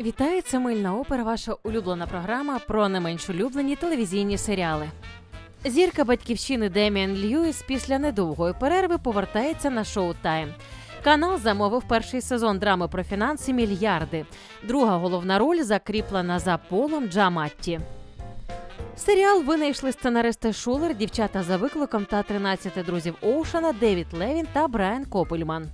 Вітаю, це мильна опера, ваша улюблена програма про не менш улюблені телевізійні серіали. Зірка батьківщини Деміан Льюіс після недовгої перерви повертається на шоу Тайм. Канал замовив перший сезон драми про фінанси мільярди. Друга головна роль закріплена за полом Джаматті. Серіал винайшли сценаристи Шулер, дівчата за викликом та 13 друзів Оушена, Девід Левін та Брайан Копельман.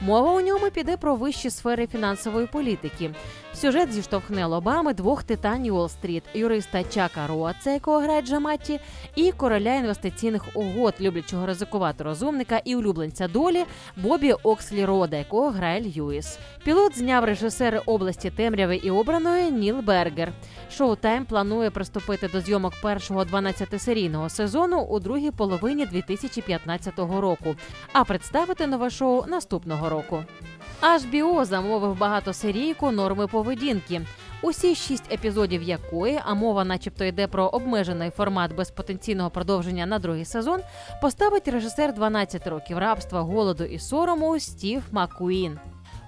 Мова у ньому піде про вищі сфери фінансової політики. Сюжет зіштовхне лобами двох титанів Уолл-стріт – юриста Чака Роаца, якого грає Джаматті, і короля інвестиційних угод, люблячого ризикувати розумника і улюбленця долі Бобі Окслі Рода, якого грає Льюіс. Пілот зняв режисери області темряви і обраної Ніл Бергер. Шоу Тайм планує приступити до зйомок першого 12-серійного сезону у другій половині 2015 року, а представити нове шоу наступного року. HBO замовив багатосерійку норми поведінки. Усі шість епізодів якої, а мова, начебто, йде про обмежений формат без потенційного продовження на другий сезон, поставить режисер 12 років рабства, голоду і сорому Стів Маккуін.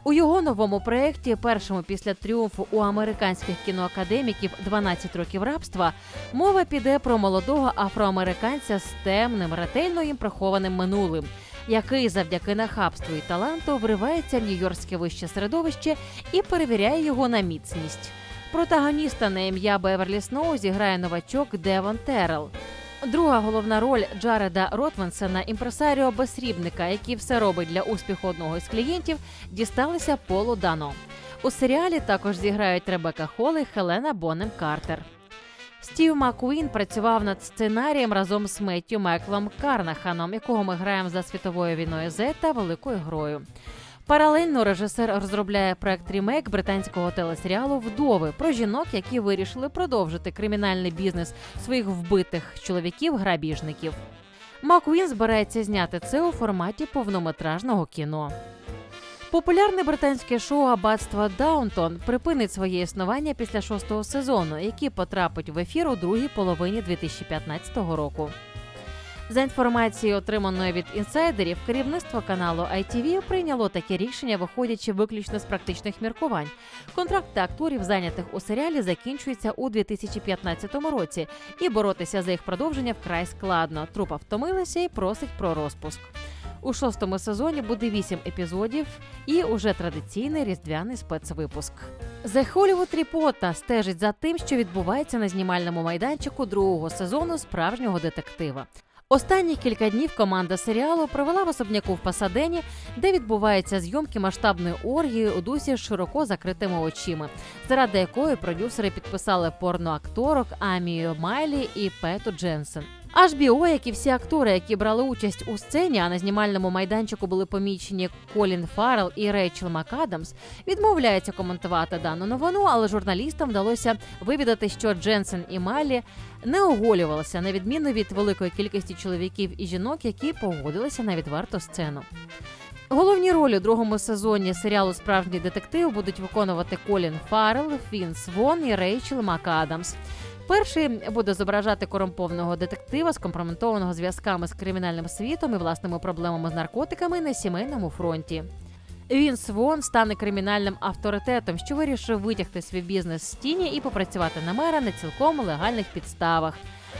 У його новому проєкті, першому після тріумфу у американських кіноакадеміків «12 років рабства, мова піде про молодого афроамериканця з темним, ретельно їм прихованим минулим, який завдяки нахабству і таланту вривається в нью-йоркське вище середовище і перевіряє його на міцність. Протагоніста на ім'я Беверлі Сноу зіграє новачок Девон Террел. Друга головна роль Джареда Ротмансена, імпресаріо безсрібника, який все робить для успіху одного із клієнтів, дісталися Полу Дано. У серіалі також зіграють Ребека Холл і Хелена Бонем Картер. Стів Маккуін працював над сценарієм разом з Меттю Майклом Карнаханом, якого ми граємо за світовою війною Z та великою грою. Паралельно режисер розробляє проект рімейк британського телесеріалу Вдови про жінок, які вирішили продовжити кримінальний бізнес своїх вбитих чоловіків-грабіжників. Маккуін збирається зняти це у форматі повнометражного кіно. Популярне британське шоу Аббатство Даунтон припинить своє існування після шостого сезону, який потрапить в ефір у другій половині 2015 року. За інформацією, отриманою від інсайдерів, керівництво каналу ITV прийняло таке рішення, виходячи виключно з практичних міркувань. Контракти акторів, зайнятих у серіалі, закінчуються у 2015 році, і боротися за їх продовження вкрай складно. Трупа втомилася і просить про розпуск. У шостому сезоні буде вісім епізодів і уже традиційний різдвяний спецвипуск. The Hollywood Reporter стежить за тим, що відбувається на знімальному майданчику другого сезону справжнього детектива. Останні кілька днів команда серіалу провела в особняку в Пасадені, де відбуваються зйомки масштабної оргії у дусі з широко закритими очима, заради якої продюсери підписали порноакторок Амію Майлі і Пету Дженсен. HBO, як і всі актори, які брали участь у сцені, а на знімальному майданчику були помічені Колін Фаррелл і Рейчел МакАдамс, відмовляється коментувати дану новину, але журналістам вдалося вивідати, що Дженсен і Майлі не оголювалися на відміну від великої кількості чоловіків і жінок, які погодилися на відверту сцену. Головні ролі у другому сезоні серіалу Справжній детектив будуть виконувати Колін Фаррелл, Фінс Вон і Рейчел МакАдамс. Перший буде зображати корумпованого детектива, скомпрометованого зв'язками з кримінальним світом і власними проблемами з наркотиками на сімейному фронті. Він Свон стане кримінальним авторитетом, що вирішив витягти свій бізнес з тіні і попрацювати на мера на цілком легальних підставах.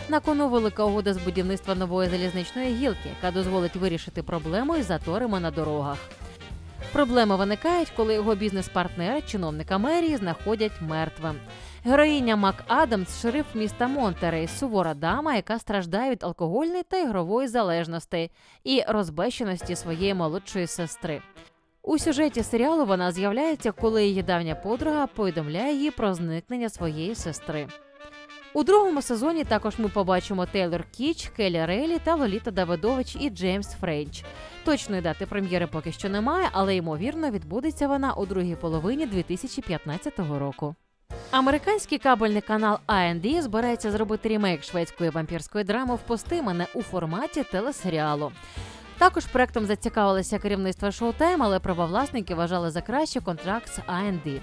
На кону велика угода з будівництва нової залізничної гілки, яка дозволить вирішити проблему із заторами на дорогах. Проблеми виникають, коли його бізнес-партнери, чиновника мерії, знаходять мертвим. Героїня Мак Адамс, шериф міста Монтерей, сувора дама, яка страждає від алкогольної та ігрової залежності і розбещеності своєї молодшої сестри. У сюжеті серіалу вона з'являється, коли її давня подруга повідомляє їй про зникнення своєї сестри. У другому сезоні також ми побачимо Тейлор Кіч, Келі Рейлі та Лоліта Давидович і Джеймс Френч. Точної дати прем'єри поки що немає, але ймовірно відбудеться вона у другій половині 2015 року. Американський кабельний канал AND збирається зробити ремейк шведської вампірської драми «Впустимане» у форматі телесеріалу. Також проектом зацікавилося керівництво Showtime, але правовласники вважали за краще контракт з AND.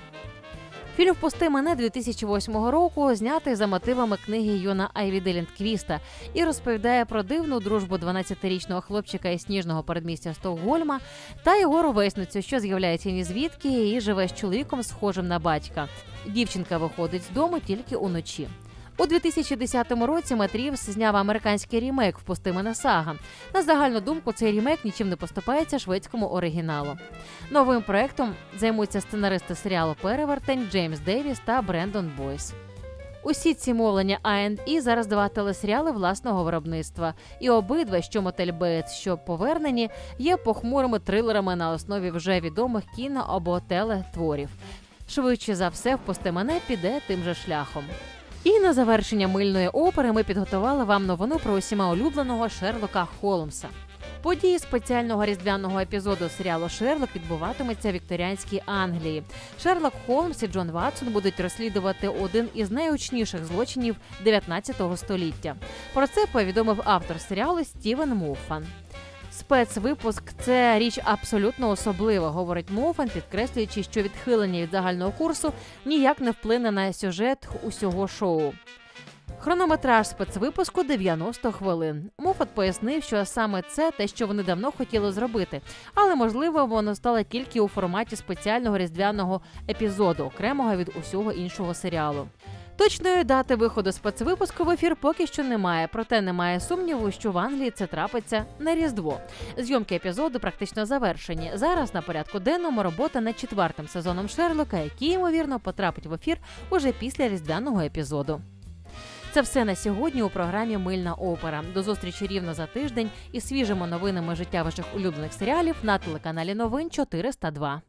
Фільм «Впусти мене» 2008 року знятий за мотивами книги Йона Айвіди Ліндквіста і розповідає про дивну дружбу 12-річного хлопчика із сніжного передмістя Стокгольма та його ровесницю, що з'являється ні звідки і живе з чоловіком, схожим на батька. Дівчинка виходить з дому тільки уночі. У 2010 році Мет Рівз зняв американський рімейк «Впусти мене сага. На загальну думку, цей рімейк нічим не поступається шведському оригіналу. Новим проектом займуться сценаристи серіалу Перевертень Джеймс Девіс та Брендон Бойс. Усі ці мовлення A&E зараз два телесеріали власного виробництва, і обидва, що мотель Бейтс, що повернені, є похмурими трилерами на основі вже відомих кіно або телетворів. Швидше за все, впусти мене піде тим же шляхом. І на завершення мильної опери ми підготували вам новину про усіма улюбленого Шерлока Холмса. Події спеціального різдвяного епізоду серіалу Шерлок відбуватиметься в вікторіанській Англії. Шерлок Холмс і Джон Ватсон будуть розслідувати один із найучніших злочинів 19 століття. Про це повідомив автор серіалу Стівен Муфан. Спецвипуск це річ абсолютно особлива, говорить Мофан, підкреслюючи, що відхилення від загального курсу ніяк не вплине на сюжет усього шоу. Хронометраж спецвипуску 90 хвилин. Мофат пояснив, що саме це те, що вони давно хотіли зробити, але можливо воно стало тільки у форматі спеціального різдвяного епізоду, окремого від усього іншого серіалу. Точної дати виходу спецвипуску в ефір поки що немає, проте немає сумніву, що в Англії це трапиться на Різдво. Зйомки епізоду практично завершені. Зараз на порядку денному робота над четвертим сезоном Шерлока, який ймовірно потрапить в ефір уже після різдвяного епізоду. Це все на сьогодні у програмі Мильна опера. До зустрічі рівно за тиждень із свіжими новинами життя ваших улюблених серіалів на телеканалі Новин 402.